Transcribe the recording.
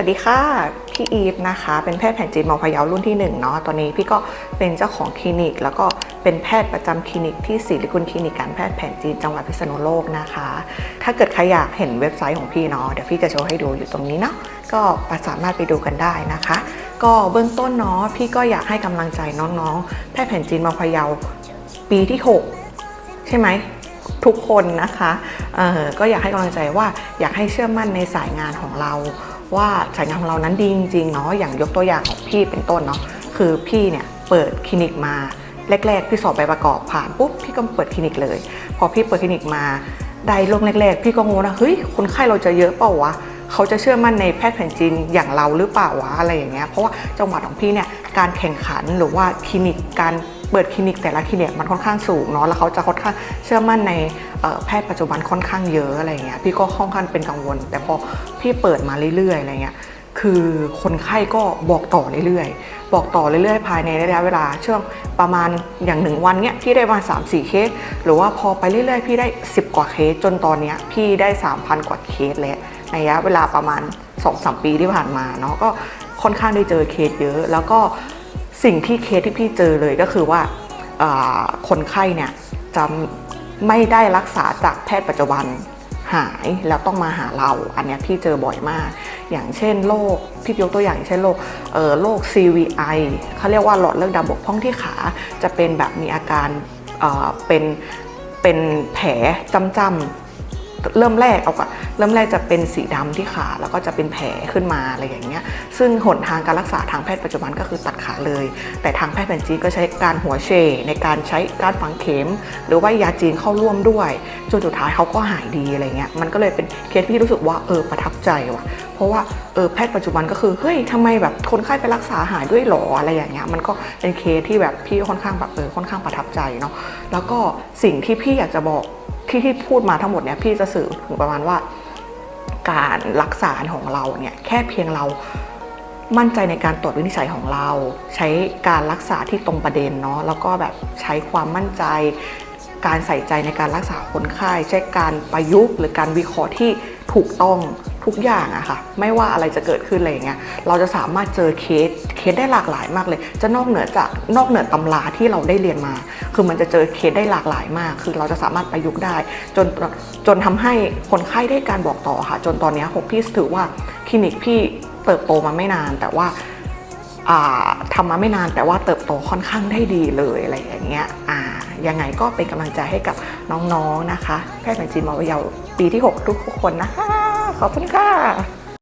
วัสดีค่ะ พี่อีฟนะคะ เป็นแพทย์แผนจีนมอพยารุ่นที่1เนาะ ตอนนี้พี่ก็เป็นเจ้าของคลินิก แล้วก็เป็นแพทย์ประจำคลินิกที่ศิริกุลคลินิกการแพทย์แผนจีนจังหวัดพิษณุโลกนะคะ ถ้าเกิดใครอยากเห็นเว็บไซต์ของพี่เนาะ เดี๋ยวพี่จะโชว์ให้ดูอยู่ตรงนี้เนาะ ก็สามารถไปดูกันได้นะคะ ก็เบื้องต้นเนาะ พี่ก็อยากให้กำลังใจน้องๆ แพทย์แผนจีนมอพยาปีที่ 6 ใช่ไหมทุกคนนะคะเออก็อยากให้กำลังใจว่าอยากให้เชื่อมั่นในสายงานของเรา ว่าสายงานของเรานั้นดีจริงๆเนาะอย่างยกตัวอย่างของพี่เป็นต้นเนาะคือพี่เนี่ยเปิดคลินิกมาแรก ๆ พี่สอบใบประกอบผ่านปุ๊บพี่ก็เปิดคลินิกเลย พอพี่เปิดคลินิกมาได้ลงแรกๆ พี่ก็งงนะเฮ้ยคนไข้เราจะเยอะเปล่าวะเขาจะเชื่อมั่นในแพทย์แผนจีนอย่างเราหรือเปล่าวะอะไรอย่างเงี้ยเพราะว่าจังหวัดของพี่เนี่ยการแข่งขันหรือว่าคลินิกการ เปิดคลินิกแต่ละคลินิกมันค่อนข้างสูงเนาะแล้วเขาจะค่อนข้างเชื่อมั่นในแพทย์ปัจจุบันค่อนข้างเยอะอะไรเงี้ยพี่ก็ค่อนข้างเป็นกังวล แต่พอพี่เปิดมาเรื่อยๆอะไรเงี้ยคือคนไข้ก็บอกต่อเรื่อยๆ บอกต่อเรื่อยๆ ภายในระยะเวลาช่วงประมาณอย่างหนึ่งวันเนี้ยพี่ได้มา3 4 เคส หรือว่าพอไปเรื่อยๆ พี่ได้ 10 กว่าเคส จนตอนเนี้ยพี่ได้ 3,000 กว่าเคสแล้วในระยะเวลาประมาณ 2-3 ปีที่ผ่านมาเนาะก็ค่อนข้างได้เจอเคสเยอะ แล้วก็ สิ่งที่เคสที่พี่เจอเลยก็คือว่าคนไข้เนี่ยจะไม่ได้รักษาจากแพทย์ปัจจุบันหายแล้วต้องมาหาเรา อันเนี้ยพี่เจอบ่อยมาก อย่างเช่นโรคพี่ยกตัวอย่างเช่นโรคเอ่อโรค CVI เขาเรียกว่าหลอดเลือดดำบกพร่องที่ขาจะเป็นแบบมีอาการเอ่อเป็นเป็นแผลจำๆ เริ่มแรกเอาก่อนเริ่มแรกจะเป็นสีดำที่ขาแล้วก็จะเป็นแผลขึ้นมาอะไรอย่างเงี้ยซึ่งหนทางการรักษาทางแพทย์ปัจจุบันก็คือตัดขาเลย แต่ทางแพทย์แผนจีนก็ใช้การหัวเชในการใช้การฝังเข็ม หรือว่ายาจีนเข้าร่วมด้วยจนสุดท้ายเขาก็หายดีอะไรเงี้ยมันก็เลยเป็นเคสที่รู้สึกว่าเออประทับใจว่ะเพราะว่าเออแพทย์ปัจจุบันก็คือเฮ้ยทำไมแบบคนไข้ไปรักษาหายด้วยหรออะไรอย่างเงี้ยมันก็เป็นเคสที่แบบพี่ค่อนข้างแบบเออค่อนข้างประทับใจเนาะแล้วก็สิ่งที่พี่อยากจะบอก ที่ที่พูดมาทั้งหมดเนี่ยพี่จะสื่อถึงประมาณว่า การรักษาของเราเนี่ยแค่เพียงเรามั่นใจในการตรวจวินิจฉัยของเรา ใช้การรักษาที่ตรงประเด็นเนาะแล้วก็แบบใช้ความมั่นใจ การใส่ใจในการรักษาคนไข้ใช้การประยุกต์ หรือการวิเคราะห์ที่ถูกต้อง ทุกอย่างอะค่ะ ไม่ว่าอะไรจะเกิดขึ้นอะไรอย่างเงี้ยเราจะสามารถเจอเคสเคสได้หลากหลายมากเลย จะนอกเหนือจากนอกเหนือตำราที่เราได้เรียนมา คือมันจะเจอเคสได้หลากหลายมาก คือเราจะสามารถประยุกต์ได้ จนจนทำให้คนไข้ได้การบอกต่อค่ะ จนตอนนี้ยผมพี่ถือว่าคลินิกพี่เติบโตมาไม่นาน แต่ว่าอ่าทำมาไม่นานแต่ว่าเติบโตค่อนข้างได้ดีเลยอะไรอย่างเงี้ยอ่ายังไงก็เป็นกำลังใจให้กับน้องๆนะคะ แพทย์แผนจีนมอวิยาปีที่ 6 ทุกคนนะคะ ขอบคุณค่ะ